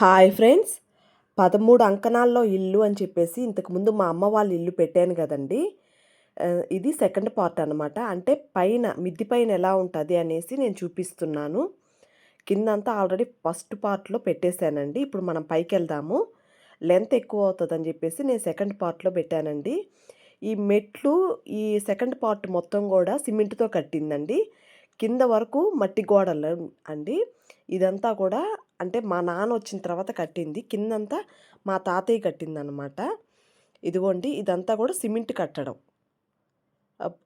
Hi friends. పదమూడు అంకణాల్లో ఇల్లు అని చెప్పేసి ఇంతకుముందు మా అమ్మ వాళ్ళ ఇల్లు పెట్టాను కదండి. ఇది సెకండ్ పార్ట్ అనమాట అంటే పైన మిద్ది పైన ఎలా ఉంటుంది అనేసి నేను చూపిస్తున్నాను. కిందంతా ఆల్రెడీ ఫస్ట్ పార్ట్లో పెట్టేశానండి. ఇప్పుడు మనం పైకి వెళ్దాము లెంత్ ఎక్కువ అవుతుందని చెప్పేసి నేను సెకండ్ పార్ట్లో పెట్టానండి. ఈ మెట్లు ఈ సెకండ్ పార్ట్ మొత్తం కూడా సిమెంట్తో కట్టిందండి. కింద వరకు మట్టి గోడలు అండి. ఇదంతా కూడా అంటే మా నాన్న వచ్చిన తర్వాత కట్టింది. కిందంతా మా తాతయ్య కట్టిందనమాట ఇదిగోండి ఇదంతా కూడా సిమెంట్ కట్టడం.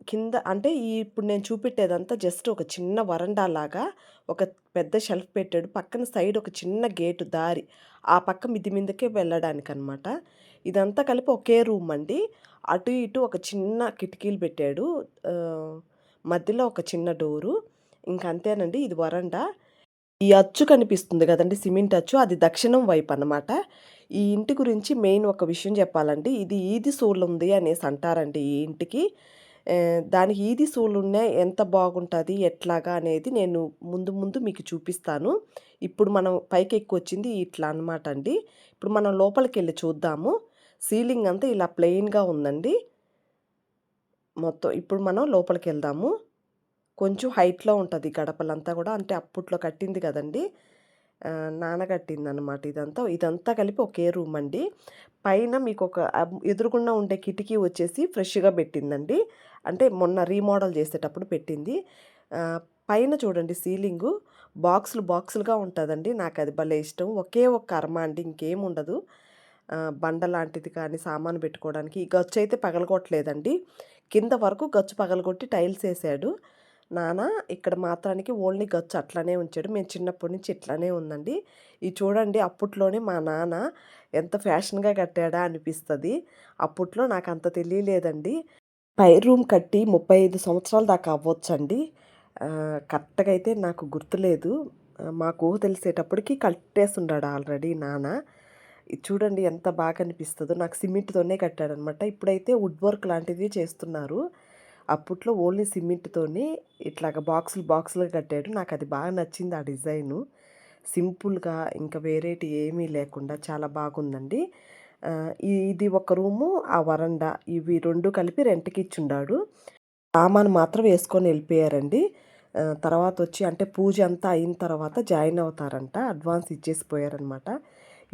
కింద అంటే ఈ ఇప్పుడు నేను చూపెట్టేదంతా జస్ట్ ఒక చిన్న వరండా లాగా ఒక పెద్ద షెల్ఫ్ పెట్టాడు. పక్కన సైడ్ ఒక చిన్న గేటు దారి. ఆ పక్క మిది మీదకే వెళ్ళడానికి అనమాట ఇదంతా కలిపి ఒకే రూమ్ అండి. అటు ఇటు ఒక చిన్న కిటికీలు పెట్టాడు. మధ్యలో ఒక చిన్న డోరు. ఇంక అంతేనండి ఇది వరండా. ఈ అచ్చు కనిపిస్తుంది కదండి సిమెంట్ అచ్చు. అది దక్షిణం వైపు అన్నమాట. ఈ ఇంటి గురించి మెయిన్ ఒక విషయం చెప్పాలండి. ఇది ఈది సూళ్ళు ఉంది అనేసి అంటారండి ఈ ఇంటికి. దానికి ఈది సూళ్ళు ఎంత బాగుంటుంది ఎట్లాగా అనేది నేను ముందు ముందు మీకు చూపిస్తాను. ఇప్పుడు మనం పైకి ఎక్కువ వచ్చింది ఇట్లా అనమాట అండి. ఇప్పుడు మనం లోపలికి వెళ్ళి చూద్దాము. సీలింగ్ అంతా ఇలా ప్లెయిన్గా ఉందండి. మొత్తం ఇప్పుడు మనం లోపలికి వెళ్దాము కొంచెం హైట్‌లో ఉంటుంది గడపలంతా కూడా అంటే అప్పట్లో కట్టింది కదండి నానగట్టింది నాన్న కట్టిందనమాట ఇదంతా. ఇదంతా కలిపి ఒకే రూమ్ అండి. పైన మీకు ఒక ఎదురుగుండా ఉండే కిటికీ వచ్చేసి ఫ్రెష్‌గా పెట్టిందండి. అంటే మొన్న రీమోడల్ చేసేటప్పుడు పెట్టింది. పైన చూడండి సీలింగు బాక్సులు బాక్సులుగా ఉంటదండి. అది భలే ఇష్టం. ఒకే ఒక్క అరమ అండి ఇంకేముండదు. ఉండదు బండ లాంటిది కానీ సామాను పెట్టుకోవడానికి. ఈ గచ్చయితే పగలగొట్టలేదండి. కింద వరకు గచ్చు పగలగొట్టి టైల్స్ వేసాడు నాన్న ఇక్కడ మాత్రానికి ఓన్లీ గచ్చు అట్లానే ఉంచాడు. మేము చిన్నప్పటి నుంచి ఇట్లానే ఉందండి. ఇది చూడండి అప్పట్లోనే మా నాన్న ఎంత ఫ్యాషన్‌గా కట్టాడా అనిపిస్తుంది అప్పట్లో నాకు అంత తెలియలేదండి. పై రూమ్ కట్టి 35 సంవత్సరాల దాకా అవ్వచ్చండి కరెక్ట్‌గా అయితే నాకు గుర్తులేదు. మాకు తెలిసేటప్పటికి కట్టేసుండాడు ఆల్రెడీ నాన్న. ఇది చూడండి ఎంత బాగా అనిపిస్తుందో నాకు సిమెంట్‌తోనే కట్టాడనమాట. ఇప్పుడైతే వుడ్ వర్క్ లాంటిది చేస్తున్నారు. అప్పట్లో ఓన్లీ సిమెంట్‌తోని ఇట్లాగా బాక్సులు బాక్సులు కట్టాడు. నాకు అది బాగా నచ్చింది ఆ డిజైను. సింపుల్‌గా ఇంకా వేరేటి ఏమీ లేకుండా చాలా బాగుందండి. ఇది ఒక రూము, ఆ వరండా ఇవి రెండు కలిపి రెంట్కి ఇచ్చిండాడు సామాను మాత్రం వేసుకొని వెళ్ళిపోయారండి తర్వాత వచ్చి అంటే పూజ అంతా అయిన తర్వాత జాయిన్ అవుతారంట. అడ్వాన్స్ ఇచ్చేసిపోయారనమాట.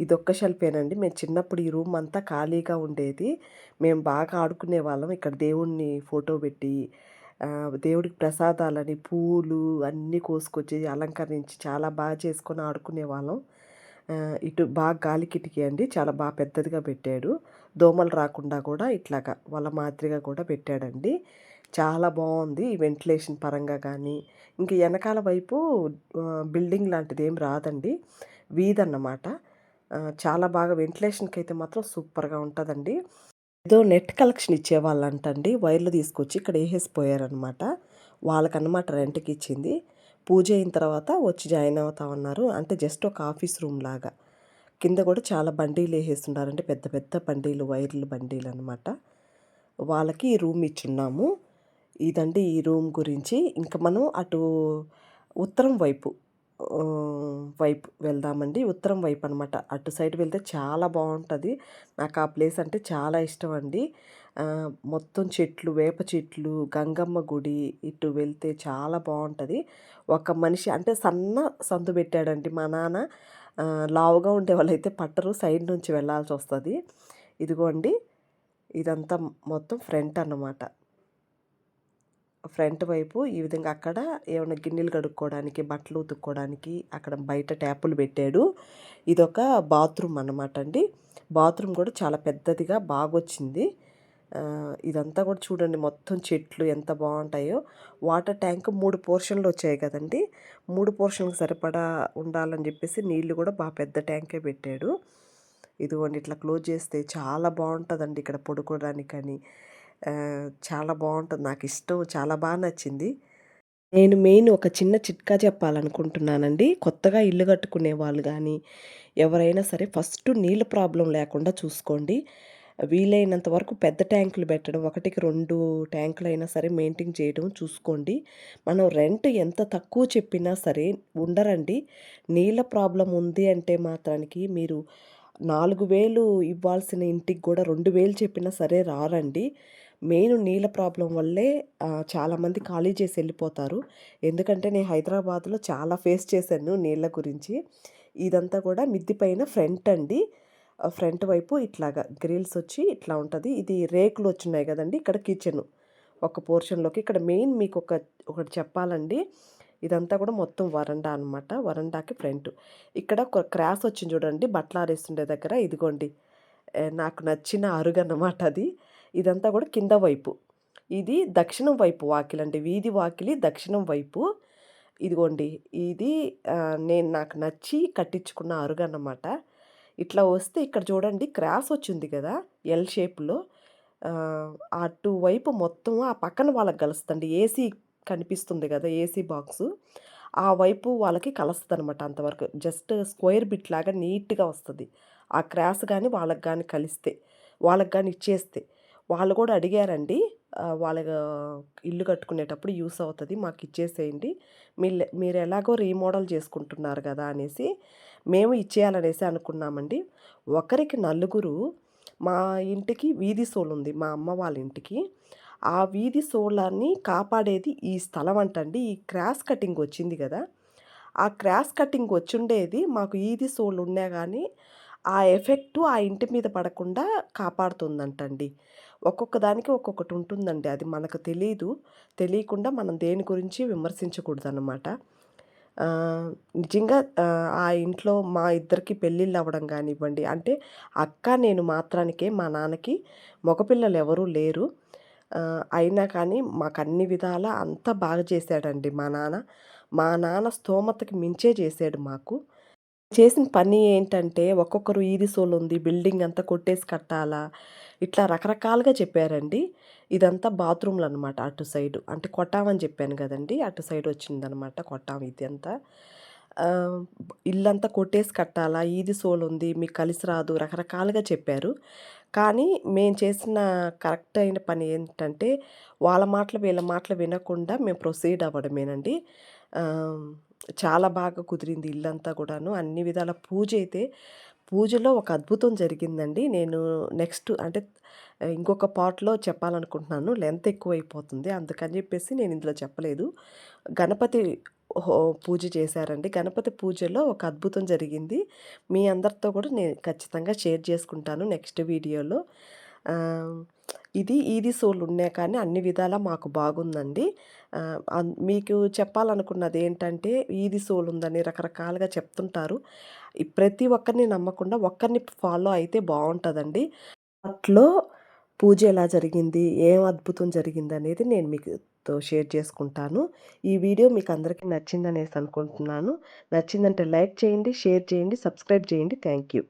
ఇదొక్క షెల్ఫేనండి. మేము చిన్నప్పుడు ఈ రూమ్ అంతా ఖాళీగా ఉండేది. మేము బాగా ఆడుకునే వాళ్ళం ఇక్కడ దేవుణ్ణి ఫోటో పెట్టి దేవుడికి ప్రసాదాలని పూలు అన్నీ కోసుకొచ్చి అలంకరించి చాలా బాగా చేసుకొని ఆడుకునే వాళ్ళం ఇటు బాగా గాలి కిటికీ అండి. చాలా బాగా పెద్దదిగా పెట్టాడు. దోమలు రాకుండా కూడా ఇట్లాగా వాళ్ళ మాదిరిగా కూడా పెట్టాడండి. చాలా బాగుంది వెంటిలేషన్ పరంగా కానీ ఇంక ఎనకాల వైపు బిల్డింగ్ లాంటిది ఏం రాదండి. వీధన్నమాట. చాలా బాగా వెంటిలేషన్కి అయితే మాత్రం సూపర్‌గా ఉంటుందండి ఏదో నెట్ కలెక్షన్ ఇచ్చేవాళ్ళంటండి. వైర్లు తీసుకొచ్చి ఇక్కడ ఏసేసిపోయారనమాట. వాళ్ళకనమాట రెంట్‌కిచ్చింది. పూజ అయిన తర్వాత వచ్చి జాయిన్ అవుతామన్నారు. అంటే జస్ట్ ఒక ఆఫీస్ రూమ్ లాగా. కింద కూడా చాలా బండీలు వేసేస్తున్నారంటే పెద్ద పెద్ద బండీలు వైర్లు బండీలు అనమాట వాళ్ళకి ఈ రూమ్ ఇచ్చున్నాము. ఇదండి ఈ రూమ్ గురించి. ఇంక మనం అటు ఉత్తరం వైపు వైపు వెళ్దామండి. ఉత్తరం వైపు అనమాట. అటు సైడ్ వెళ్తే చాలా బాగుంటుంది నాకు ఆ ప్లేస్ అంటే చాలా ఇష్టం అండి మొత్తం చెట్లు, వేప చెట్లు, గంగమ్మ గుడి ఇటు వెళ్తే చాలా బాగుంటుంది ఒక మనిషి అంటే సన్న సందు పెట్టాడండి మా నాన్న. లావుగా ఉండే వాళ్ళైతే పట్టరు. సైడ్ నుంచి వెళ్ళాల్సి వస్తుంది ఇదిగోండి ఇదంతా మొత్తం ఫ్రంట్ అన్నమాట. ఫ్రంట్ వైపు ఈ విధంగా అక్కడ ఏమైనా గిన్నెలు కడుక్కోవడానికి, బట్టలు ఉతుక్కోవడానికి అక్కడ బయట ట్యాపులు పెట్టాడు. ఇదొక బాత్రూమ్ అన్నమాట అండి. బాత్రూమ్ కూడా చాలా పెద్దదిగా బాగొచ్చింది. ఇదంతా కూడా చూడండి మొత్తం చెట్లు ఎంత బాగుంటాయో వాటర్ ట్యాంక్ మూడు పోర్షన్‌లు వచ్చాయి కదండి మూడు పోర్షన్లకు సరిపడా ఉండాలని చెప్పేసి నీళ్ళు కూడా బాగా పెద్ద ట్యాంకే పెట్టాడు. ఇదిగోండి ఇట్లా క్లోజ్ చేస్తే చాలా బాగుంటుందండి ఇక్కడ పడుకోవడానికి కానీ. చాలా బాగుంటుంది నాకు ఇష్టం చాలా బాగా నచ్చింది. నేను మెయిన్ ఒక చిన్న చిట్కా చెప్పాలనుకుంటున్నానండి. కొత్తగా ఇల్లు కట్టుకునే వాళ్ళు కానీ ఎవరైనా సరే ఫస్ట్ నీళ్ళ ప్రాబ్లం లేకుండా చూసుకోండి. వీలైనంత వరకు పెద్ద ట్యాంకులు పెట్టడం ఒకటికి రెండు ట్యాంకులు అయినా సరే మెయింటైన్ చేయడం చూసుకోండి మనం రెంట్ ఎంత తక్కువ చెప్పినా సరే ఉండరండి నీళ్ళ ప్రాబ్లం ఉంది అంటే మాత్రానికి మీరు నాలుగు వేలు ఇవ్వాల్సిన ఇంటికి కూడా రెండు వేలు చెప్పినా సరే రారండి మెయిన్ నీళ్ళ ప్రాబ్లం వల్లే చాలామంది ఖాళీ చేసి వెళ్ళిపోతారు. ఎందుకంటే నేను హైదరాబాద్లో చాలా ఫేస్ చేశాను నీళ్ళ గురించి. ఇదంతా కూడా మిద్ది పైన ఫ్రంట్ అండి. ఫ్రంట్ వైపు ఇట్లాగా గ్రిల్స్ వచ్చి ఇట్లా ఉంటుంది. ఇది రేకులు వచ్చినాయి కదండి ఇక్కడ కిచెన్. ఒక పోర్షన్లోకి ఇక్కడ మెయిన్ మీకు ఒక ఒకటి చెప్పాలండి. ఇదంతా కూడా మొత్తం వరండా అనమాట వరండాకి ఫ్రంట్. ఇక్కడ ఒక క్రాస్ వచ్చింది చూడండి బట్టలు ఆరేస్తుండే దగ్గర. ఇదిగోండి. నాకు నచ్చిన అరుగు అన్నమాట అది. ఇదంతా కూడా కింద వైపు. ఇది దక్షిణం వైపు వాకిలి అంటే వీధి వాకిలి దక్షిణం వైపు. ఇదిగోండి ఇది నేను నాకు నచ్చి కట్టించుకున్న అరుగు అన్నమాట. ఇట్లా వస్తే ఇక్కడ చూడండి క్రాస్ వచ్చింది కదా ఎల్ షేప్లో అటువైపు మొత్తం ఆ పక్కన వాళ్ళకి కలుస్తుంది ఏసీ కనిపిస్తుంది కదా ఏసీ బాక్సు ఆ వైపు వాళ్ళకి కలుస్తుంది అనమాట అంతవరకు. జస్ట్ స్క్వేర్ బిట్ లాగా నీట్గా వస్తుంది. ఆ క్రాస్ కానీ వాళ్ళకి కానీ కలిస్తే వాళ్ళకి కానీ ఇచ్చేస్తే. వాళ్ళు కూడా అడిగారండి వాళ్ళ ఇల్లు కట్టుకునేటప్పుడు యూస్ అవుతుంది మాకు ఇచ్చేసేయండి. మీరు మీరు ఎలాగో రీమోడల్ చేసుకుంటున్నారు కదా అనేసి మేము ఇచ్చేయాలనేసి అనుకున్నామండి. ఒకరికి నలుగురు మా ఇంటికి వీధి సోలు ఉంది మా అమ్మ వాళ్ళ ఇంటికి. ఆ వీధి సోలాన్ని కాపాడేది ఈ స్థలం అంటండి ఈ క్రాస్ కటింగ్ వచ్చింది కదా. ఆ క్రాస్ కటింగ్ వచ్చిండేది మాకు ఈది సోలు ఉన్నా కానీ ఆ ఎఫెక్టు ఆ ఇంటి మీద పడకుండా కాపాడుతుందంటండి. ఒక్కొక్క దానికి ఒక్కొక్కటి ఉంటుందండి. అది మనకు తెలియదు తెలియకుండా మనం దేని గురించి విమర్శించకూడదు అనమాట నిజంగా ఆ ఇంట్లో మా ఇద్దరికి పెళ్ళిళ్ళు అవ్వడం కానివ్వండి అంటే అక్క నేను మాత్రానికే మా నాన్నకి మగపిల్లలు ఎవరూ లేరు. అయినా కానీ మాకు అన్ని విధాల అంత బాగా చేశాడండి మా నాన్న. మా నాన్న స్తోమతకి మించే చేశాడు మాకు. చేసిన పని ఏంటంటే ఒక్కొక్కరు ఈది సోలు ఉంది బిల్డింగ్ అంతా కొట్టేసి కట్టాలా? ఇట్లా రకరకాలుగా చెప్పారండి. ఇదంతా బాత్రూమ్లు అనమాట అటు సైడు. అంటే కొట్టామని చెప్పాను కదండి. అటు సైడ్ వచ్చిందనమాట కొట్టాం ఇది అంతా. ఇల్లంతా కొట్టేసి కట్టాలా? ఈది సోలు ఉంది మీకు కలిసి రాదు రకరకాలుగా చెప్పారు. కానీ మేము చేసిన కరెక్ట్ అయిన పని ఏంటంటే వాళ్ళ మాటలు వీళ్ళ మాటలు వినకుండా మేము ప్రొసీడ్ అవ్వడమేనండి. చాలా బాగా కుదిరింది ఇల్లంతా కూడాను అన్ని విధాల పూజ అయితే పూజలో ఒక అద్భుతం జరిగిందండి నేను నెక్స్ట్ అంటే ఇంకొక పార్ట్‌లో చెప్పాలనుకుంటున్నాను. లెంత్ ఎక్కువైపోతుంది. అందుకని చెప్పేసి నేను ఇందులో చెప్పలేదు. గణపతి హో పూజ చేశారండి. గణపతి పూజలో ఒక అద్భుతం జరిగింది. మీ అందరితో కూడా నేను ఖచ్చితంగా షేర్ చేసుకుంటాను నెక్స్ట్ వీడియోలో. ఇది ఈది సోలు ఉన్నాయి కానీ అన్ని విధాలా మాకు బాగుందండి. మీకు చెప్పాలనుకున్నది ఏంటంటే ఈది సోలు ఉందని రకరకాలుగా చెప్తుంటారు. ప్రతి ఒక్కరిని నమ్మకుండా ఒక్కరిని ఫాలో అయితే బాగుంటుందండి. అట్లో పూజ ఎలా జరిగింది ఏం అద్భుతం జరిగింది అనేది నేను మీతో షేర్ చేసుకుంటాను. ఈ వీడియో మీకు అందరికీ నచ్చిందనేసి అనుకుంటున్నాను. నచ్చిందంటే లైక్ చేయండి షేర్ చేయండి సబ్స్క్రైబ్ చేయండి. Thank you.